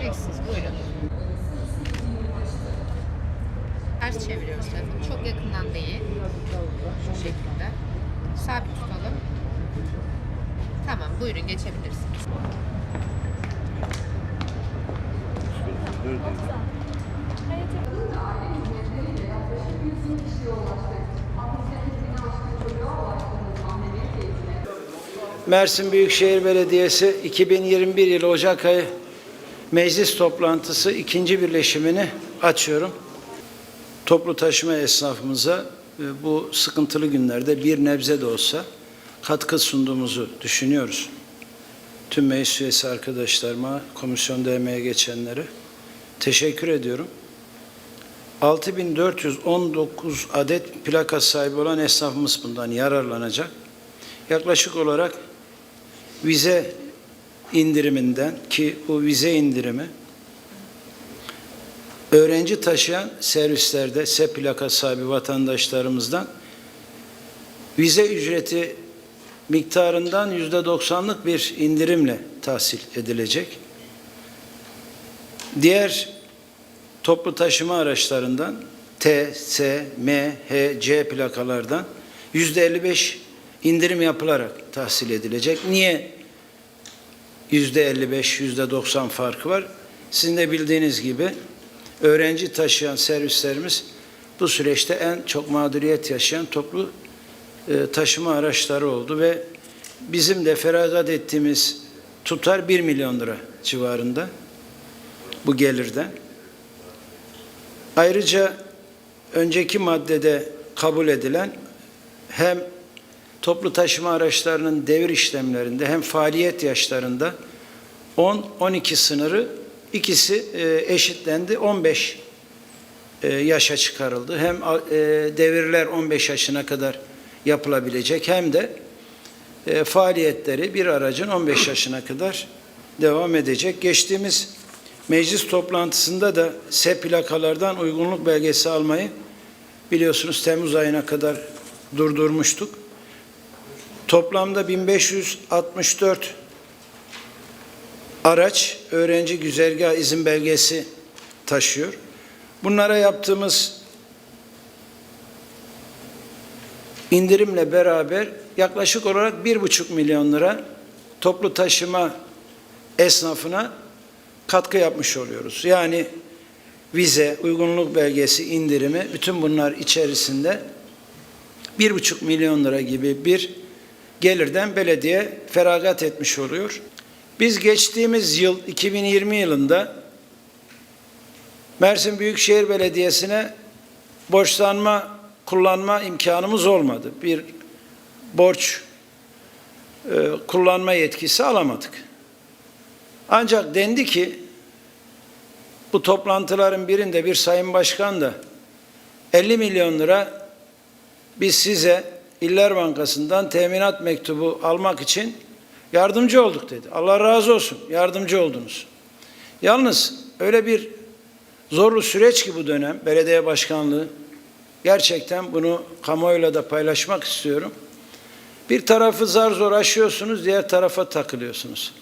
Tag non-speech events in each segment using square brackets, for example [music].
Eksiz buyurun. Ters çeviriyoruz telefonu. Çok yakından değil. Şu şekilde. Sabit tutalım. Tamam buyurun geçebilirsiniz. Mersin Büyükşehir Belediyesi 2021 yılı Ocak ayı meclis toplantısı ikinci birleşimini açıyorum. Toplu taşıma esnafımıza e, bu sıkıntılı günlerde bir nebze de olsa katkı sunduğumuzu düşünüyoruz. Tüm meclis üyesi arkadaşlarıma, komisyonda emeğe geçenlere teşekkür ediyorum. 6419 adet plaka sahibi olan esnafımız bundan yararlanacak. Yaklaşık olarak vize indiriminden ki bu vize indirimi öğrenci taşıyan servislerde S plaka sahibi vatandaşlarımızdan vize ücreti miktarından yüzde doksanlık bir indirimle tahsil edilecek. Diğer toplu taşıma araçlarından T, S, M, H, C plakalardan yüzde 55 indirim yapılarak tahsil edilecek. Niye yüzde 55, yüzde 90 farkı var? Sizin de bildiğiniz gibi öğrenci taşıyan servislerimiz bu süreçte en çok mağduriyet yaşayan toplu e, taşıma araçları oldu ve bizim de feragat ettiğimiz tutar 1 milyon lira civarında bu gelirden. Ayrıca önceki maddede kabul edilen hem toplu taşıma araçlarının devir işlemlerinde hem faaliyet yaşlarında 10-12 sınırı ikisi e, eşitlendi. 15 e, yaşa çıkarıldı. Hem e, devirler 15 yaşına kadar yapılabilecek hem de faaliyetleri bir aracın 15 yaşına kadar devam edecek. Geçtiğimiz meclis toplantısında da S plakalardan uygunluk belgesi almayı biliyorsunuz Temmuz ayına kadar durdurmuştuk. Toplamda 1564 araç öğrenci güzergah izin belgesi taşıyor. Bunlara yaptığımız indirimle beraber yaklaşık olarak bir buçuk milyon lira toplu taşıma esnafına katkı yapmış oluyoruz. Yani vize, uygunluk belgesi indirimi bütün bunlar içerisinde bir buçuk milyon lira gibi bir gelirden belediye feragat etmiş oluyor. Biz geçtiğimiz yıl 2020 yılında Mersin Büyükşehir Belediyesi'ne borçlanma kullanma imkanımız olmadı. Bir borç e, kullanma yetkisi alamadık. Ancak dendi ki bu toplantıların birinde bir sayın başkan da 50 milyon lira biz size İller Bankası'ndan teminat mektubu almak için yardımcı olduk dedi. Allah razı olsun yardımcı oldunuz. Yalnız öyle bir zorlu süreç ki bu dönem belediye başkanlığı gerçekten bunu kamuoyuyla da paylaşmak istiyorum. Bir tarafı zar zor aşıyorsunuz, diğer tarafa takılıyorsunuz.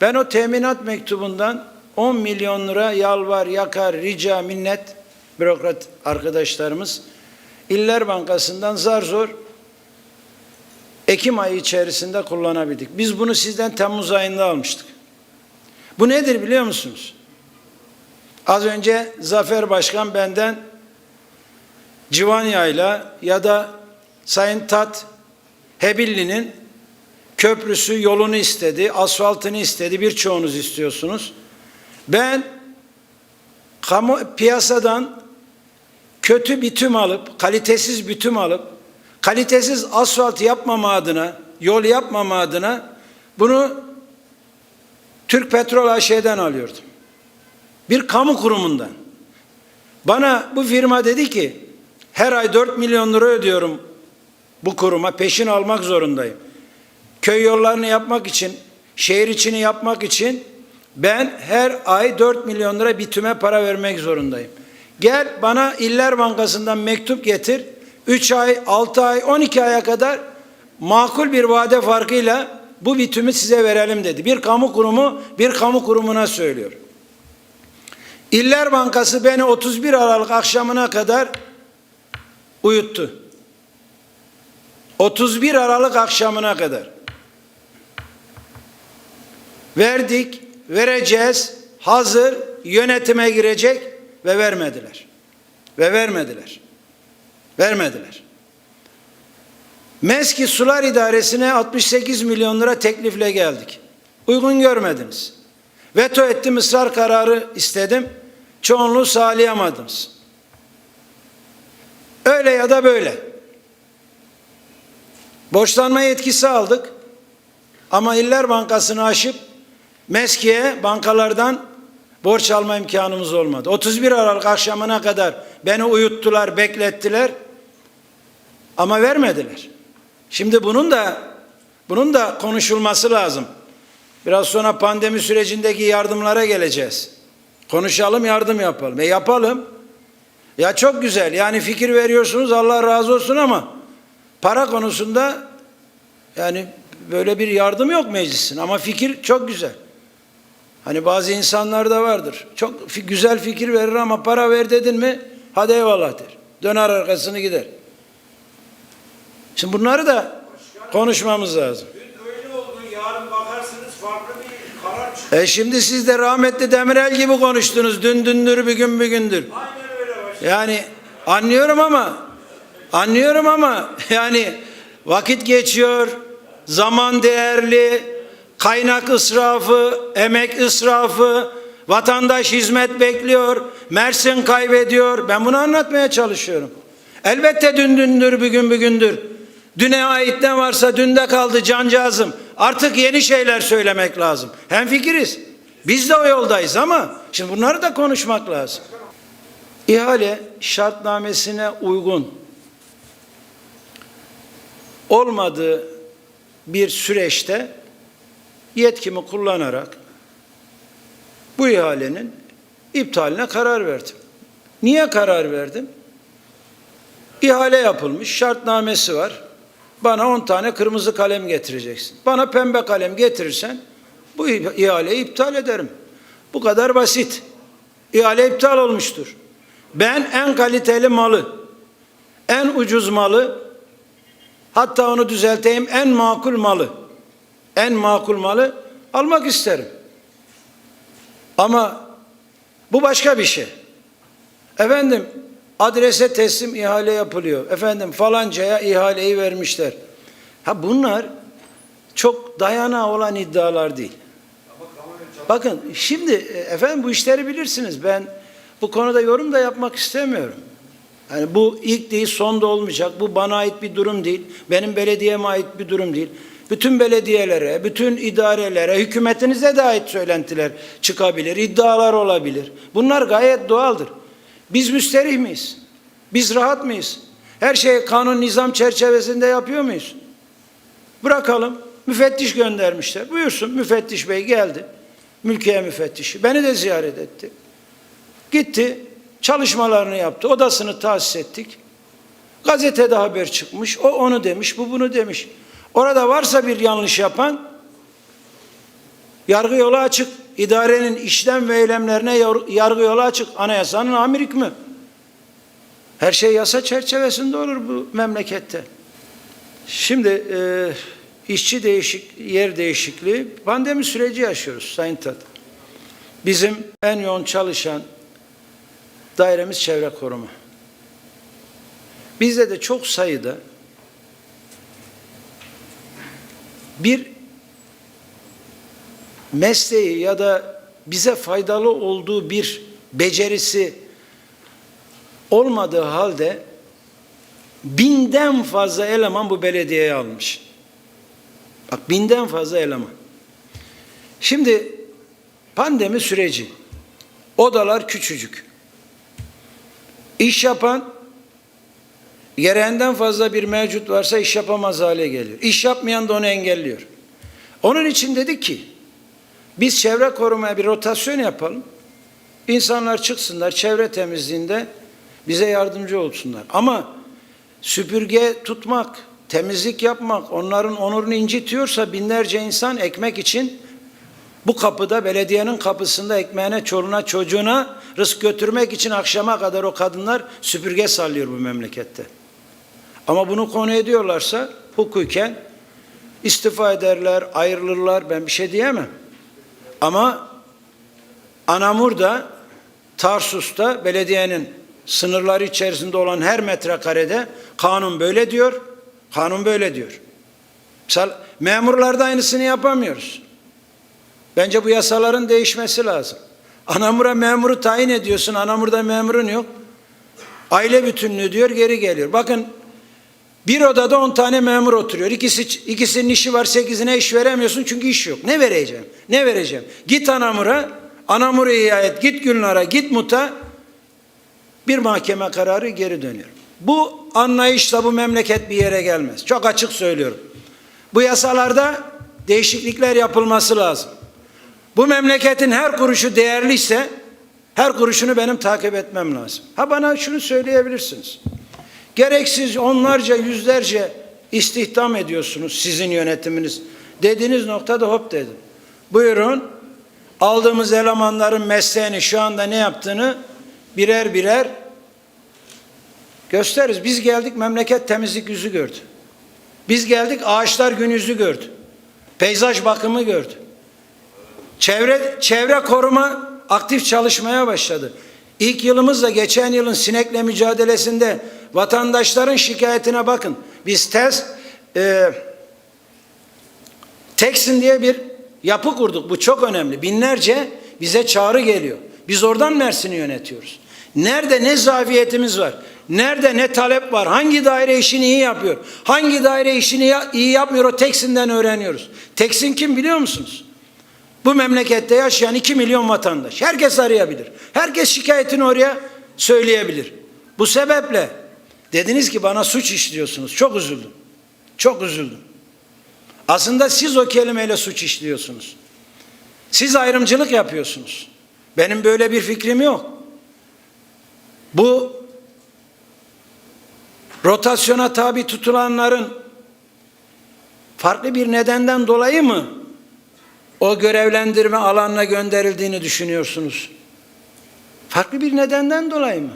Ben o teminat mektubundan 10 milyon lira yalvar, yakar, rica, minnet bürokrat arkadaşlarımız İller Bankası'ndan zar zor Ekim ayı içerisinde kullanabildik. Biz bunu sizden Temmuz ayında almıştık. Bu nedir biliyor musunuz? Az önce Zafer Başkan benden Civanya'yla ya da Sayın Tat Hebilli'nin köprüsü yolunu istedi, asfaltını istedi, birçoğunuz istiyorsunuz. Ben kamu piyasadan kötü bitüm alıp, kalitesiz bitüm alıp, kalitesiz asfalt yapmama adına, yol yapmama adına bunu Türk Petrol AŞ'den alıyordum. Bir kamu kurumundan. Bana bu firma dedi ki her ay 4 milyon lira ödüyorum bu kuruma peşin almak zorundayım. Köy yollarını yapmak için, şehir içini yapmak için ben her ay 4 milyon lira bitüme para vermek zorundayım. Gel bana İller Bankası'ndan mektup getir. 3 ay, 6 ay, 12 aya kadar makul bir vade farkıyla bu bitümü size verelim dedi. Bir kamu kurumu bir kamu kurumuna söylüyor. İller Bankası beni 31 Aralık akşamına kadar uyuttu. 31 Aralık akşamına kadar. Verdik, vereceğiz, hazır, yönetime girecek ve vermediler. Ve vermediler. Vermediler. Meski Sular İdaresi'ne 68 milyon lira teklifle geldik. Uygun görmediniz. Veto ettim, ısrar kararı istedim. Çoğunluğu sağlayamadınız. Öyle ya da böyle. Borçlanma yetkisi aldık. Ama İller Bankası'nı aşıp Meski'ye bankalardan borç alma imkanımız olmadı. 31 Aralık akşamına kadar beni uyuttular, beklettiler. Ama vermediler. Şimdi bunun da bunun da konuşulması lazım. Biraz sonra pandemi sürecindeki yardımlara geleceğiz. Konuşalım, yardım yapalım. E yapalım. Ya çok güzel. Yani fikir veriyorsunuz Allah razı olsun ama para konusunda yani böyle bir yardım yok meclisin ama fikir çok güzel. Hani bazı insanlar da vardır. Çok güzel fikir verir ama para ver dedin mi hadi eyvallah der. Döner arkasını gider. Şimdi bunları da konuşmamız lazım. Dün öyle oldu, yarın bakarsınız farklı bir karar çıkıyor. E şimdi siz de rahmetli Demirel gibi konuştunuz. Dün dündür, bugün bugündür. Aynen öyle başkanım. Yani anlıyorum ama anlıyorum ama [laughs] yani vakit geçiyor, zaman değerli, kaynak israfı, emek israfı, vatandaş hizmet bekliyor, Mersin kaybediyor. Ben bunu anlatmaya çalışıyorum. Elbette dün dündür, bugün bugündür. Düne ait ne varsa dünde kaldı cancağızım. Artık yeni şeyler söylemek lazım. Hem fikiriz. Biz de o yoldayız ama şimdi bunları da konuşmak lazım. İhale şartnamesine uygun olmadığı bir süreçte yetkimi kullanarak bu ihalenin iptaline karar verdim. Niye karar verdim? İhale yapılmış, şartnamesi var. Bana 10 tane kırmızı kalem getireceksin. Bana pembe kalem getirirsen bu ihaleyi iptal ederim. Bu kadar basit. İhale iptal olmuştur. Ben en kaliteli malı, en ucuz malı, hatta onu düzelteyim en makul malı, en makul malı almak isterim. Ama bu başka bir şey. Efendim adrese teslim ihale yapılıyor. Efendim falancaya ihaleyi vermişler. Ha bunlar çok dayanağı olan iddialar değil. Bakın şimdi e, efendim bu işleri bilirsiniz. Ben bu konuda yorum da yapmak istemiyorum. Yani bu ilk değil son da olmayacak. Bu bana ait bir durum değil. Benim belediyeme ait bir durum değil. Bütün belediyelere, bütün idarelere, hükümetinize de ait söylentiler çıkabilir, iddialar olabilir. Bunlar gayet doğaldır. Biz müsterih miyiz? Biz rahat mıyız? Her şeyi kanun nizam çerçevesinde yapıyor muyuz? Bırakalım. Müfettiş göndermişler. Buyursun müfettiş bey geldi. Mülkiye müfettişi. Beni de ziyaret etti. Gitti. Çalışmalarını yaptı. Odasını tahsis ettik. Gazetede haber çıkmış. O onu demiş, bu bunu demiş. Orada varsa bir yanlış yapan yargı yolu açık. İdarenin işlem ve eylemlerine yar- yargı yolu açık. Anayasanın amir hükmü. Her şey yasa çerçevesinde olur bu memlekette. Şimdi e, işçi değişik, yer değişikliği pandemi süreci yaşıyoruz Sayın Tat. Bizim en yoğun çalışan dairemiz çevre koruma. Bizde de çok sayıda bir mesleği ya da bize faydalı olduğu bir becerisi olmadığı halde binden fazla eleman bu belediyeye almış. Bak binden fazla eleman. Şimdi pandemi süreci. Odalar küçücük. İş yapan gereğinden fazla bir mevcut varsa iş yapamaz hale geliyor. İş yapmayan da onu engelliyor. Onun için dedik ki biz çevre korumaya bir rotasyon yapalım. İnsanlar çıksınlar çevre temizliğinde bize yardımcı olsunlar. Ama süpürge tutmak, temizlik yapmak onların onurunu incitiyorsa binlerce insan ekmek için bu kapıda belediyenin kapısında ekmeğine, çoluğuna, çocuğuna rızk götürmek için akşama kadar o kadınlar süpürge sallıyor bu memlekette. Ama bunu konu ediyorlarsa hukuken istifa ederler, ayrılırlar ben bir şey diyemem. Ama Anamur'da, Tarsus'ta belediyenin sınırları içerisinde olan her metrekarede kanun böyle diyor, kanun böyle diyor. Mesela memurlarda aynısını yapamıyoruz. Bence bu yasaların değişmesi lazım. Anamur'a memuru tayin ediyorsun, Anamur'da memurun yok. Aile bütünlüğü diyor, geri geliyor. Bakın bir odada 10 tane memur oturuyor. İkisi, ikisinin işi var, sekizine iş veremiyorsun çünkü iş yok. Ne vereceğim? Ne vereceğim? Git Anamur'a, Anamur'a et, git Gülnar'a, git Mut'a. Bir mahkeme kararı geri dönüyor. Bu anlayışla bu memleket bir yere gelmez. Çok açık söylüyorum. Bu yasalarda değişiklikler yapılması lazım. Bu memleketin her kuruşu değerliyse her kuruşunu benim takip etmem lazım. Ha bana şunu söyleyebilirsiniz. Gereksiz onlarca yüzlerce istihdam ediyorsunuz sizin yönetiminiz. Dediğiniz noktada hop dedim. Buyurun aldığımız elemanların mesleğini şu anda ne yaptığını birer birer gösteririz. Biz geldik memleket temizlik yüzü gördü. Biz geldik ağaçlar gün yüzü gördü. Peyzaj bakımı gördü. Çevre, çevre koruma aktif çalışmaya başladı. İlk yılımızla geçen yılın sinekle mücadelesinde vatandaşların şikayetine bakın. Biz tez e, Teksin diye bir yapı kurduk. Bu çok önemli. Binlerce bize çağrı geliyor. Biz oradan Mersin'i yönetiyoruz. Nerede ne zafiyetimiz var? Nerede ne talep var? Hangi daire işini iyi yapıyor? Hangi daire işini iyi yapmıyor? O Teksin'den öğreniyoruz. Teksin kim biliyor musunuz? Bu memlekette yaşayan 2 milyon vatandaş. Herkes arayabilir. Herkes şikayetini oraya söyleyebilir. Bu sebeple dediniz ki bana suç işliyorsunuz. Çok üzüldüm. Çok üzüldüm. Aslında siz o kelimeyle suç işliyorsunuz. Siz ayrımcılık yapıyorsunuz. Benim böyle bir fikrim yok. Bu rotasyona tabi tutulanların farklı bir nedenden dolayı mı o görevlendirme alanına gönderildiğini düşünüyorsunuz? Farklı bir nedenden dolayı mı?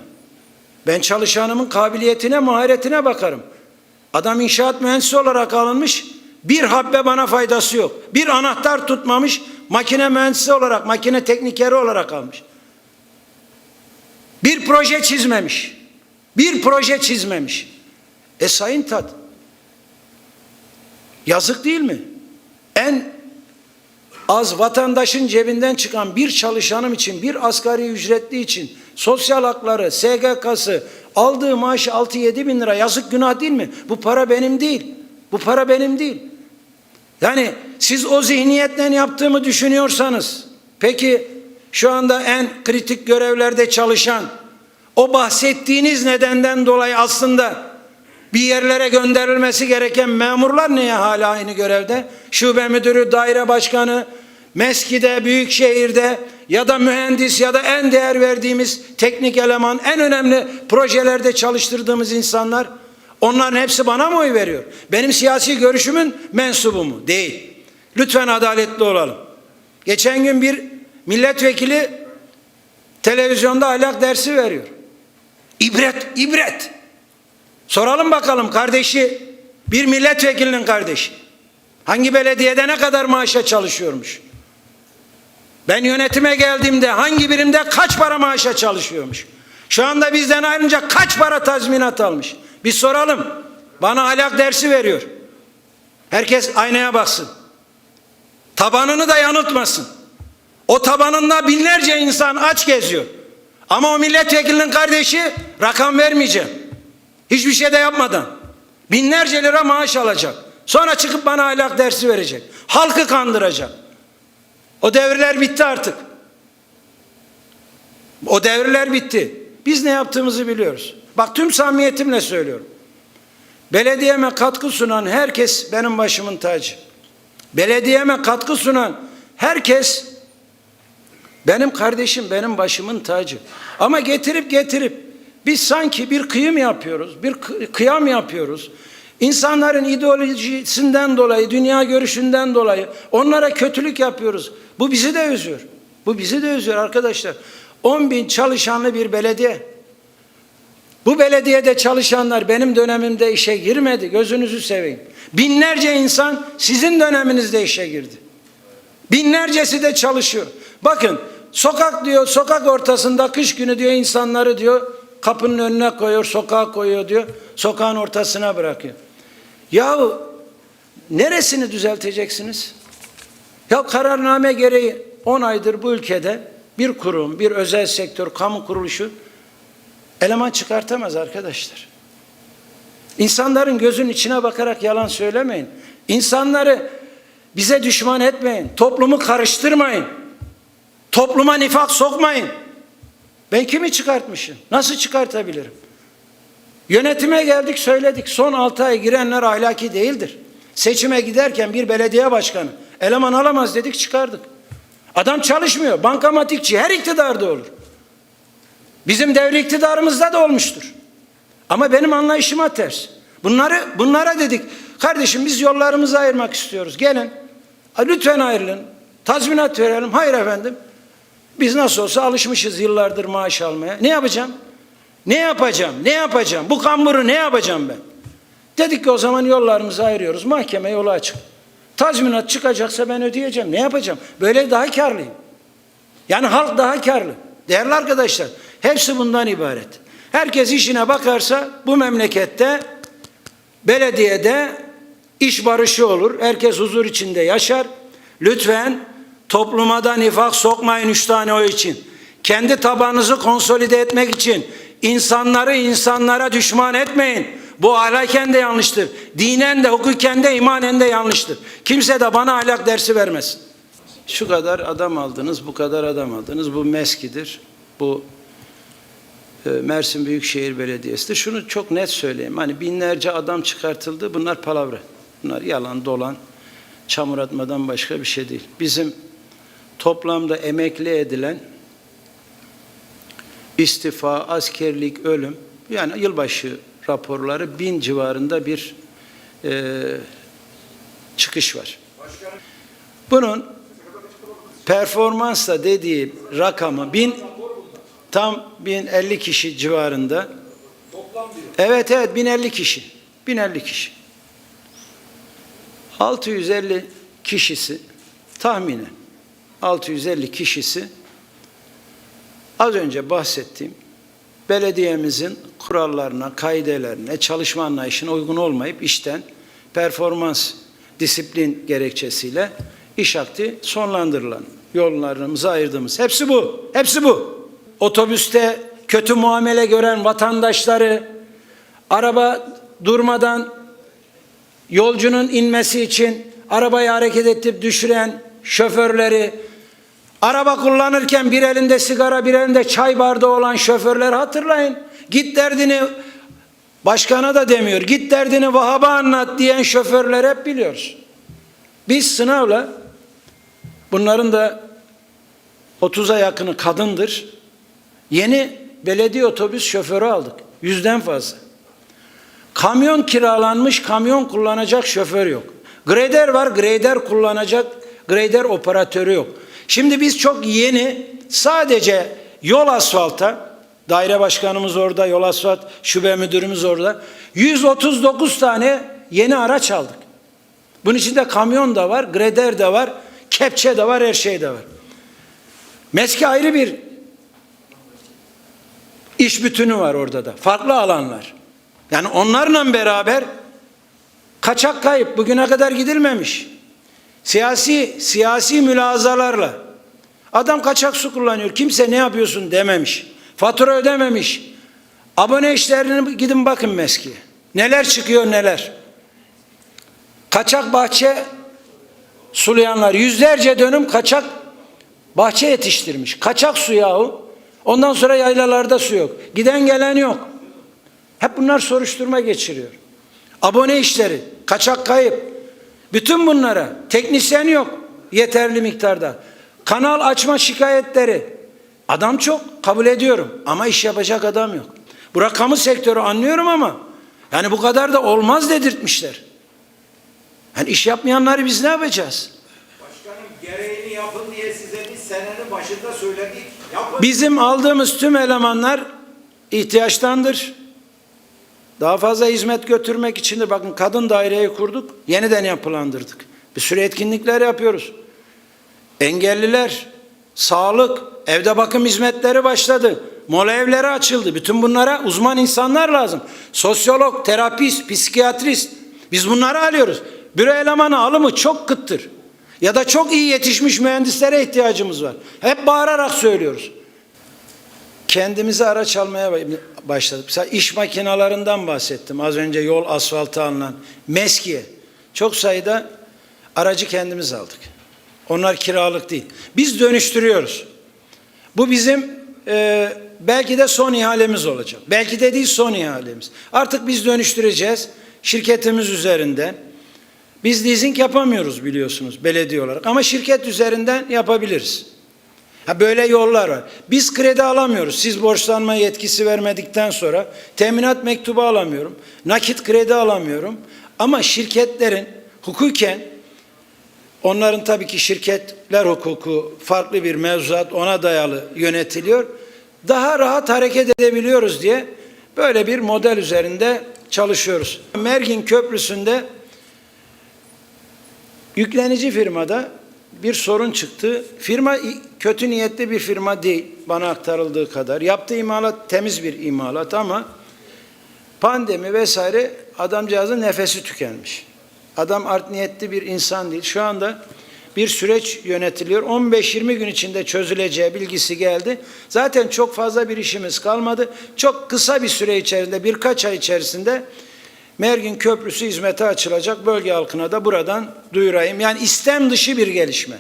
Ben çalışanımın kabiliyetine, maharetine bakarım. Adam inşaat mühendisi olarak alınmış, bir habbe bana faydası yok. Bir anahtar tutmamış, makine mühendisi olarak, makine teknikeri olarak almış. Bir proje çizmemiş. Bir proje çizmemiş. E sayın Tat, yazık değil mi? En az vatandaşın cebinden çıkan bir çalışanım için, bir asgari ücretli için sosyal hakları, SGK'sı, aldığı maaşı 6-7 bin lira yazık günah değil mi? Bu para benim değil. Bu para benim değil. Yani siz o zihniyetle yaptığımı düşünüyorsanız, peki şu anda en kritik görevlerde çalışan, o bahsettiğiniz nedenden dolayı aslında bir yerlere gönderilmesi gereken memurlar niye hala aynı görevde? Şube müdürü, daire başkanı, meskide, büyük şehirde ya da mühendis ya da en değer verdiğimiz teknik eleman, en önemli projelerde çalıştırdığımız insanlar onların hepsi bana mı oy veriyor? Benim siyasi görüşümün mensubu mu? Değil. Lütfen adaletli olalım. Geçen gün bir milletvekili televizyonda ahlak dersi veriyor. İbret, ibret. Soralım bakalım kardeşi bir milletvekilinin kardeşi. Hangi belediyede ne kadar maaşa çalışıyormuş? Ben yönetime geldiğimde hangi birimde kaç para maaşa çalışıyormuş? Şu anda bizden ayrınca kaç para tazminat almış? Bir soralım. Bana ahlak dersi veriyor. Herkes aynaya baksın. Tabanını da yanıltmasın. O tabanında binlerce insan aç geziyor. Ama o milletvekilinin kardeşi rakam vermeyeceğim. Hiçbir şey de yapmadan. Binlerce lira maaş alacak. Sonra çıkıp bana ahlak dersi verecek. Halkı kandıracak. O devirler bitti artık. O devirler bitti. Biz ne yaptığımızı biliyoruz. Bak tüm samimiyetimle söylüyorum. Belediyeme katkı sunan herkes benim başımın tacı. Belediyeme katkı sunan herkes benim kardeşim, benim başımın tacı. Ama getirip getirip biz sanki bir kıyım yapıyoruz, bir kı- kıyam yapıyoruz. İnsanların ideolojisinden dolayı, dünya görüşünden dolayı onlara kötülük yapıyoruz. Bu bizi de üzüyor. Bu bizi de üzüyor arkadaşlar. 10 bin çalışanlı bir belediye. Bu belediyede çalışanlar benim dönemimde işe girmedi. Gözünüzü seveyim. Binlerce insan sizin döneminizde işe girdi. Binlercesi de çalışıyor. Bakın sokak diyor, sokak ortasında kış günü diyor insanları diyor kapının önüne koyuyor, sokağa koyuyor diyor. Sokağın ortasına bırakıyor. Yahu neresini düzelteceksiniz? Ya kararname gereği 10 aydır bu ülkede bir kurum, bir özel sektör, kamu kuruluşu eleman çıkartamaz arkadaşlar. İnsanların gözünün içine bakarak yalan söylemeyin. İnsanları bize düşman etmeyin. Toplumu karıştırmayın. Topluma nifak sokmayın. Ben kimi çıkartmışım? Nasıl çıkartabilirim? Yönetime geldik söyledik. Son 6 ay girenler ahlaki değildir. Seçime giderken bir belediye başkanı eleman alamaz dedik çıkardık. Adam çalışmıyor. Bankamatikçi her iktidarda olur. Bizim devri iktidarımızda da olmuştur. Ama benim anlayışıma ters. Bunları bunlara dedik. Kardeşim biz yollarımızı ayırmak istiyoruz. Gelin. Lütfen ayrılın. Tazminat verelim. Hayır efendim. Biz nasıl olsa alışmışız yıllardır maaş almaya. Ne yapacağım? Ne yapacağım? Ne yapacağım? Bu kamburu ne yapacağım ben? Dedik ki o zaman yollarımızı ayırıyoruz. Mahkeme yolu açık. Tazminat çıkacaksa ben ödeyeceğim. Ne yapacağım? Böyle daha karlıyım. Yani halk daha karlı. Değerli arkadaşlar, hepsi bundan ibaret. Herkes işine bakarsa bu memlekette belediyede iş barışı olur. Herkes huzur içinde yaşar. Lütfen topluma da nifak sokmayın üç tane oy için. Kendi tabanınızı konsolide etmek için insanları insanlara düşman etmeyin. Bu ahlaken de yanlıştır. Dinen de, hukuken de, imanen de yanlıştır. Kimse de bana ahlak dersi vermesin. Şu kadar adam aldınız, bu kadar adam aldınız. Bu meskidir. Bu e, Mersin Büyükşehir Belediyesi'dir. Şunu çok net söyleyeyim. Hani binlerce adam çıkartıldı. Bunlar palavra. Bunlar yalan, dolan, çamur atmadan başka bir şey değil. Bizim toplamda emekli edilen istifa, askerlik, ölüm yani yılbaşı raporları bin civarında bir e, çıkış var. Bunun performansla dediği rakamı bin tam 1050 kişi civarında. Evet evet 1050 kişi. 1050 kişi. 650 kişisi tahminen 650 kişisi az önce bahsettiğim belediyemizin kurallarına, kaidelerine, çalışma anlayışına uygun olmayıp işten performans disiplin gerekçesiyle iş akti sonlandırılan yollarımızı ayırdığımız. Hepsi bu. Hepsi bu. Otobüste kötü muamele gören vatandaşları araba durmadan yolcunun inmesi için arabayı hareket edip düşüren şoförleri, araba kullanırken bir elinde sigara bir elinde çay bardağı olan şoförleri hatırlayın. Git derdini başkana da demiyor. Git derdini Vahap'a anlat diyen şoförler hep biliyoruz. Biz sınavla bunların da 30'a yakını kadındır. Yeni belediye otobüs şoförü aldık. Yüzden fazla. Kamyon kiralanmış, kamyon kullanacak şoför yok. Grader var, grader kullanacak, grader operatörü yok. Şimdi biz çok yeni sadece yol asfalta, daire başkanımız orada, yol asfalt şube müdürümüz orada. 139 tane yeni araç aldık. Bunun içinde kamyon da var, grader de var, kepçe de var, her şey de var. Meski ayrı bir iş bütünü var orada da. Farklı alanlar. Yani onlarla beraber kaçak kayıp bugüne kadar gidilmemiş. Siyasi siyasi mülazalarla adam kaçak su kullanıyor. Kimse ne yapıyorsun dememiş. Fatura ödememiş. Abone işlerini gidin bakın meski. Neler çıkıyor neler. Kaçak bahçe sulayanlar yüzlerce dönüm kaçak bahçe yetiştirmiş. Kaçak su yahu. Ondan sonra yaylalarda su yok. Giden gelen yok. Hep bunlar soruşturma geçiriyor. Abone işleri, kaçak kayıp. Bütün bunlara teknisyen yok yeterli miktarda. Kanal açma şikayetleri. Adam çok kabul ediyorum ama iş yapacak adam yok. Bu kamu sektörü anlıyorum ama Yani bu kadar da olmaz dedirtmişler. Yani iş yapmayanları biz ne yapacağız? Başkanım gereğini yapın diye size biz senenin başında söyledik. Yapın. Bizim aldığımız tüm elemanlar ihtiyaçtandır. Daha fazla hizmet götürmek için de bakın kadın daireyi kurduk, yeniden yapılandırdık. Bir sürü etkinlikler yapıyoruz. Engelliler, sağlık, evde bakım hizmetleri başladı. Mola evleri açıldı. Bütün bunlara uzman insanlar lazım. Sosyolog, terapist, psikiyatrist. Biz bunları alıyoruz. Büro elemanı alımı çok kıttır. Ya da çok iyi yetişmiş mühendislere ihtiyacımız var. Hep bağırarak söylüyoruz. Kendimize araç almaya başladık. Mesela iş makinalarından bahsettim. Az önce yol asfaltı alınan meskiye. Çok sayıda aracı kendimiz aldık. Onlar kiralık değil. Biz dönüştürüyoruz. Bu bizim e, belki de son ihalemiz olacak. Belki de değil son ihalemiz. Artık biz dönüştüreceğiz. Şirketimiz üzerinden. Biz leasing yapamıyoruz biliyorsunuz belediye olarak. Ama şirket üzerinden yapabiliriz. Ha böyle yollar var. Biz kredi alamıyoruz. Siz borçlanma yetkisi vermedikten sonra teminat mektubu alamıyorum. Nakit kredi alamıyorum. Ama şirketlerin hukuken onların tabii ki şirketler hukuku farklı bir mevzuat ona dayalı yönetiliyor. Daha rahat hareket edebiliyoruz diye böyle bir model üzerinde çalışıyoruz. Mergin Köprüsü'nde yüklenici firmada bir sorun çıktı. Firma kötü niyetli bir firma değil bana aktarıldığı kadar. Yaptığı imalat temiz bir imalat ama pandemi vesaire adamcağızın nefesi tükenmiş. Adam art niyetli bir insan değil. Şu anda bir süreç yönetiliyor. 15-20 gün içinde çözüleceği bilgisi geldi. Zaten çok fazla bir işimiz kalmadı. Çok kısa bir süre içerisinde birkaç ay içerisinde Mergin Köprüsü hizmete açılacak. Bölge halkına da buradan duyurayım. Yani istem dışı bir gelişme.